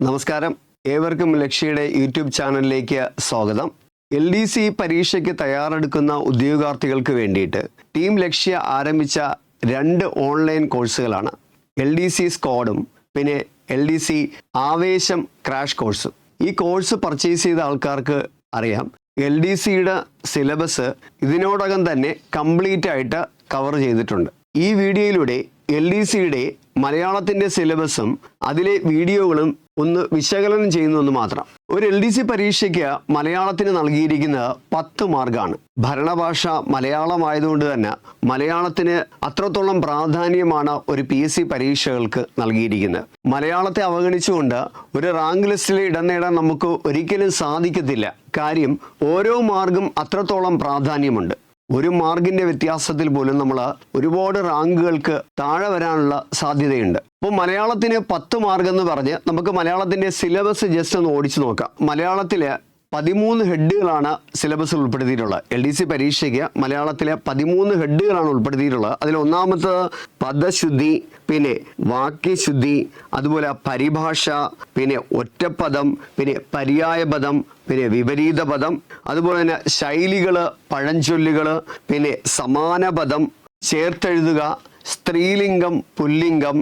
നമസ്കാരം. ഏവർക്കും ലക്ഷ്യയുടെ യൂട്യൂബ് ചാനലിലേക്ക് സ്വാഗതം. എൽ ഡി സി പരീക്ഷയ്ക്ക് തയ്യാറെടുക്കുന്ന ഉദ്യോഗാർത്ഥികൾക്ക് വേണ്ടിയിട്ട് ടീം ലക്ഷ്യ ആരംഭിച്ച രണ്ട് ഓൺലൈൻ കോഴ്സുകളാണ്. എൽ ഡി സി സ്ക്വാഡും പിന്നെ എൽ ഡി സി ആവേശം ക്രാഷ് കോഴ്സും. ഈ കോഴ്സ് പർച്ചേസ് ചെയ്ത ആൾക്കാർക്ക് അറിയാം. എൽ ഡി സിയുടെ സിലബസ് ഇതിനോടകം തന്നെ കംപ്ലീറ്റ് ആയിട്ട് കവർ ചെയ്തിട്ടുണ്ട്. ഈ വീഡിയോയിലൂടെ എൽ ഡി സിയുടെ മലയാളത്തിന്റെ സിലബസും അതിലെ വീഡിയോകളും ഒന്ന് വിശകലനം ചെയ്യുന്നു മാത്രം. ഒരു എൽ ഡി സി പരീക്ഷയ്ക്ക് മലയാളത്തിന് നൽകിയിരിക്കുന്നത് പത്ത് മാർക്കാണ് ഭരണഭാഷ മലയാളമായതുകൊണ്ട് തന്നെ മലയാളത്തിന് അത്രത്തോളം പ്രാധാന്യമാണ് ഒരു പി എസ് സി പരീക്ഷകൾക്ക് നൽകിയിരിക്കുന്നത്. മലയാളത്തെ അവഗണിച്ചുകൊണ്ട് ഒരു റാങ്ക് ലിസ്റ്റിൽ ഇടം നേടാൻ നമുക്ക് ഒരിക്കലും സാധിക്കത്തില്ല. കാര്യം ഓരോ മാർഗം അത്രത്തോളം പ്രാധാന്യമുണ്ട്. ഒരു മാർക്കിന്റെ വ്യത്യാസത്തിൽ പോലും നമ്മൾ ഒരുപാട് റാങ്കുകൾക്ക് താഴെ വരാനുള്ള സാധ്യതയുണ്ട്. അപ്പോൾ മലയാളത്തിന് പത്ത് മാർക്ക് എന്ന് പറഞ്ഞ് നമുക്ക് മലയാളത്തിന്റെ സിലബസ് ജസ്റ്റ് ഒന്ന് ഓടിച്ചു നോക്കാം. മലയാളത്തിലെ പതിമൂന്ന് ഹെഡുകളാണ് സിലബസിൽ ഉൾപ്പെടുത്തിയിട്ടുള്ളത്. എൽ ഡി സി പരീക്ഷയ്ക്ക് മലയാളത്തിലെ പതിമൂന്ന് ഹെഡുകളാണ് ഉൾപ്പെടുത്തിയിട്ടുള്ളത്. അതിൽ ഒന്നാമത്തത് പദശുദ്ധി പിന്നെ വാക്യശുദ്ധി അതുപോലെ പരിഭാഷ പിന്നെ ഒറ്റപ്പദം പിന്നെ പര്യായപദം പിന്നെ വിപരീത പദം അതുപോലെ തന്നെ ശൈലികൾ പഴഞ്ചൊല്ലുകൾ പിന്നെ സമാനപദം ചേർത്തെഴുതുക സ്ത്രീലിംഗം പുല്ലിംഗം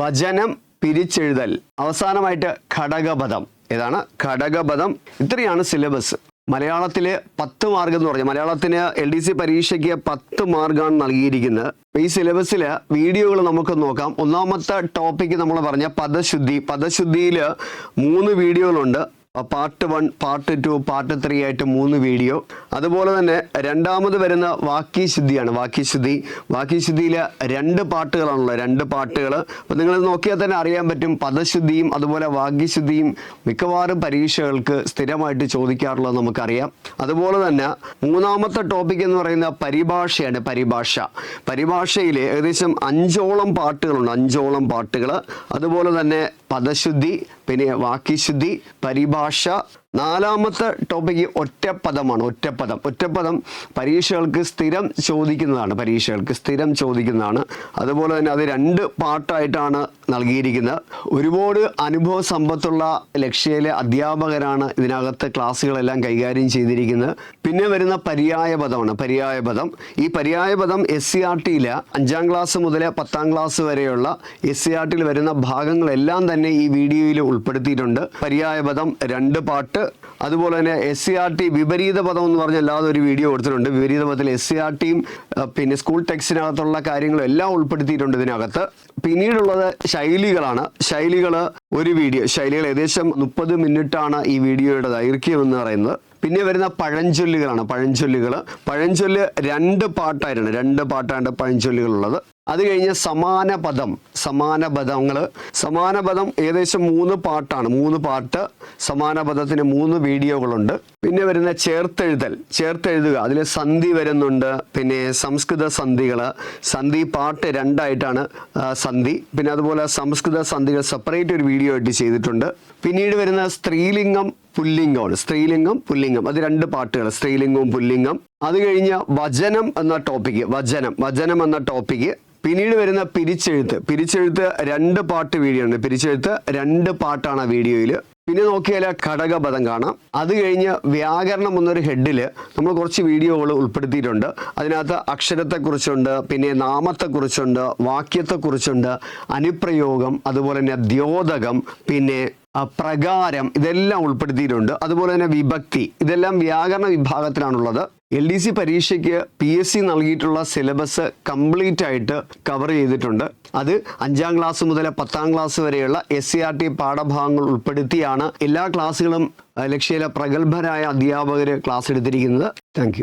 വചനം പിരിച്ചെഴുതൽ അവസാനമായിട്ട് ഘടകപദം. ഏതാണ്? ഘടകപദം. ഇത്രയാണ് സിലബസ് മലയാളത്തിലെ പത്ത് മാർഗം എന്ന് പറഞ്ഞാൽ മലയാളത്തിന് എൽ ഡി സി പരീക്ഷയ്ക്ക് പത്ത് മാർഗമാണ് നൽകിയിരിക്കുന്നത്. ഈ സിലബസിൽ വീഡിയോകൾ നമുക്ക് നോക്കാം. ഒന്നാമത്തെ ടോപ്പിക്ക് നമ്മൾ പറഞ്ഞ പദശുദ്ധി. പദശുദ്ധിയിൽ മൂന്ന് വീഡിയോകളുണ്ട്. Part one part two part three ആയിട്ട് മൂന്ന് വീഡിയോ. അതുപോലെ തന്നെ രണ്ടാമത് വരുന്ന വാക്കി ശുദ്ധിയാണ് വാക്കി ശുദ്ധി. വാക്കി വാക്യശുദ്ധിയിൽ രണ്ട് പാട്ടുകളാണുള്ളത് രണ്ട് പാട്ടുകൾ അപ്പോൾ നിങ്ങൾ നോക്കിയാൽ തന്നെ അറിയാൻ പറ്റും പദശുദ്ധിയും അതുപോലെ വാക്യശുദ്ധിയും മിക്കവാറും പരീക്ഷകൾക്ക് സ്ഥിരമായിട്ട് ചോദിക്കാറുള്ളത് നമുക്കറിയാം. അതുപോലെ തന്നെ മൂന്നാമത്തെ ടോപ്പിക് എന്ന് പറയുന്ന പരിഭാഷയാണ് പരിഭാഷ. പരിഭാഷയിൽ ഏകദേശം അഞ്ചോളം പാട്ടുകളുണ്ട് അഞ്ചോളം പാട്ടുകൾ അതുപോലെ തന്നെ പദശുദ്ധി പിന്നെ വാക്യശുദ്ധി പരിഭാഷ നാലാമത്തെ ടോപ്പിക് ഒറ്റപ്പദമാണ് ഒറ്റപ്പദം. ഒറ്റപ്പദം പരീക്ഷകൾക്ക് സ്ഥിരം ചോദിക്കുന്നതാണ് പരീക്ഷകൾക്ക് സ്ഥിരം ചോദിക്കുന്നതാണ്. അതുപോലെ തന്നെ അത് രണ്ട് പാട്ടായിട്ടാണ് നൽകിയിരിക്കുന്നത്. ഒരുപാട് അനുഭവ സമ്പത്തുള്ള ലക്ഷ്യയിലെ അധ്യാപകരാണ് ഇതിനകത്ത് ക്ലാസ്സുകളെല്ലാം കൈകാര്യം ചെയ്തിരിക്കുന്നത്. പിന്നെ വരുന്ന പര്യായ പദമാണ് പര്യായ പദം ഈ പര്യായ പദം എസ് സി ആർ ടിയിൽ അഞ്ചാം ക്ലാസ് മുതൽ പത്താം ക്ലാസ് വരെയുള്ള എസ് സി ആർ ടിയിൽ വരുന്ന ഭാഗങ്ങളെല്ലാം തന്നെ ഈ വീഡിയോയിൽ ഉൾപ്പെടുത്തിയിട്ടുണ്ട്. പര്യായ പദം രണ്ട് പാട്ട് അതുപോലെ തന്നെ എസ് സി ആർ ടി വിപരീത പദം എന്ന് പറഞ്ഞ അല്ലാതെ ഒരു വീഡിയോ കൊടുത്തിട്ടുണ്ട്. വിപരീത പദത്തിൽ എസ് സി ആർ ടിയും പിന്നെ സ്കൂൾ ടെക്സ്റ്റിനകത്തുള്ള കാര്യങ്ങളും എല്ലാം ഉൾപ്പെടുത്തിയിട്ടുണ്ട് ഇതിനകത്ത്. പിന്നീടുള്ളത് ശൈലികളാണ്. ശൈലികൾ ഒരു വീഡിയോ ശൈലികൾ ഏകദേശം മുപ്പത് മിനിറ്റാണ് ഈ വീഡിയോയുടെ ദൈർഘ്യം എന്ന് പറയുന്നത്. പിന്നെ വരുന്ന പഴഞ്ചൊല്ലുകളാണ്. പഴഞ്ചൊല്ലുകൾ പഴഞ്ചൊല്ല് രണ്ട് പാട്ടായിട്ടാണ് രണ്ട് പാട്ടാണ് പഴഞ്ചൊല്ലുകളുള്ളത്. അത് കഴിഞ്ഞ് പദങ്ങൾ സമാന പദം ഏകദേശം മൂന്ന് പാട്ടാണ്. മൂന്ന് പാട്ട് സമാന പദത്തിന് മൂന്ന് വീഡിയോകളുണ്ട്. പിന്നെ വരുന്ന ചേർത്തെഴുതൽ. ചേർത്തെഴുതുക. അതിൽ സന്ധി വരുന്നുണ്ട്. പിന്നെ സംസ്കൃത സന്ധികൾ. സന്ധി പാട്ട് രണ്ടായിട്ടാണ് സന്ധി. പിന്നെ അതുപോലെ സംസ്കൃത സന്ധികൾ സെപ്പറേറ്റ് ഒരു വീഡിയോ ആയിട്ട് ചെയ്തിട്ടുണ്ട്. പിന്നീട് വരുന്ന സ്ത്രീലിംഗം പുല്ലിംഗമാണ് സ്ത്രീലിംഗം പുല്ലിംഗം. അത് രണ്ട് പാട്ടുകൾ. സ്ത്രീലിംഗവും പുല്ലിംഗം. അത് കഴിഞ്ഞ വചനം എന്ന ടോപ്പിക്ക് വചനം. വചനം എന്ന ടോപ്പിക്ക് പിന്നീട് വരുന്ന പിരിച്ചെഴുത്ത്. പിരിച്ചെഴുത്ത് രണ്ട് പാട്ട് വീഡിയോ ഉണ്ട് പിരിച്ചെഴുത്ത് രണ്ട് പാട്ടാണ് ആ വീഡിയോയിൽ പിന്നെ നോക്കിയാൽ ഘടകപദം കാണാം. അത് കഴിഞ്ഞ് വ്യാകരണം എന്നൊരു ഹെഡിൽ നമ്മൾ കുറച്ച് വീഡിയോകൾ ഉൾപ്പെടുത്തിയിട്ടുണ്ട്. അതിനകത്ത് അക്ഷരത്തെക്കുറിച്ചുണ്ട് പിന്നെ നാമത്തെക്കുറിച്ചുണ്ട് വാക്യത്തെക്കുറിച്ചുണ്ട് അനുപ്രയോഗം അതുപോലെ തന്നെ ദ്യോതകം പിന്നെ പ്രകാരം ഇതെല്ലാം ഉൾപ്പെടുത്തിയിട്ടുണ്ട്. അതുപോലെ തന്നെ വിഭക്തി. ഇതെല്ലാം വ്യാകരണ വിഭാഗത്തിലാണുള്ളത്. എൽ ഡി സി പരീക്ഷയ്ക്ക് പി എസ് സി നൽകിയിട്ടുള്ള സിലബസ് കംപ്ലീറ്റ് ആയിട്ട് കവർ ചെയ്തിട്ടുണ്ട്. അത് അഞ്ചാം ക്ലാസ് മുതൽ പത്താം ക്ലാസ് വരെയുള്ള എസ് സി ആർ ടി പാഠഭാഗങ്ങൾ ഉൾപ്പെടുത്തിയാണ് എല്ലാ ക്ലാസ്സുകളും ലക്ഷ്യയിലെ പ്രഗത്ഭരായ അധ്യാപകർ ക്ലാസ് എടുത്തിരിക്കുന്നത്. താങ്ക്